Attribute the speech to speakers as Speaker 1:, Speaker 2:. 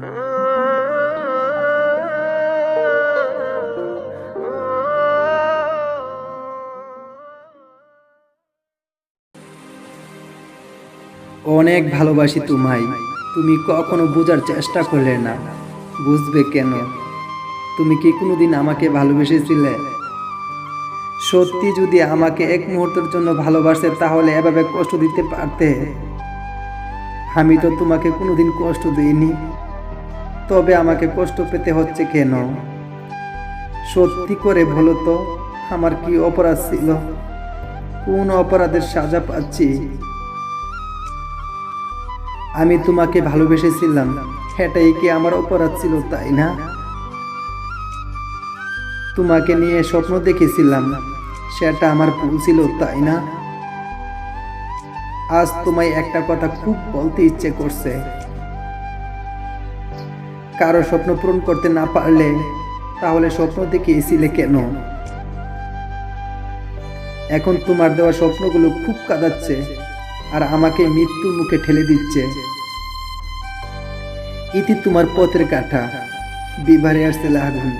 Speaker 1: অনেক ভালোবাসি তোমায়। তুমি কখনো বোঝার চেষ্টা করলে না। বুঝবে কেন? তুমি কি কোনোদিন আমাকে ভালোবেসেছিলে? সত্যি যদি আমাকে এক মুহূর্তের জন্য ভালোবাসে, তাহলে এভাবে কষ্ট দিতে পারতে? আমি তো তোমাকে কোনোদিন কষ্ট দিইনি। তবে আমাকে কষ্ট পেতে হচ্ছে কেন? সত্যি করে বলো তো, আমার কি অপরাধ ছিল? কোন অপরাধের সাজা পাচ্ছি? আমি তোমাকে ভালোবেসেছিলাম। এটাই কি আমার অপরাধ ছিল, তাই না? তোমাকে নিয়ে স্বপ্ন দেখেছিলাম। সেটা আমার ভুল ছিল, তাই না? আজ তোমায় একটা কথা খুব বলতে ইচ্ছে করছে। কারও স্বপ্ন পূরণ করতে না পারলে, তাহলে স্বপ্ন দেখিয়েছিলে কেন? এখন তোমার দেওয়া স্বপ্নগুলো খুব কাঁদাচ্ছে আর আমাকে মৃত্যুর মুখে ঠেলে দিচ্ছে। ইতি তোমার পথের কাঠা বিবারে আসতে লাগুন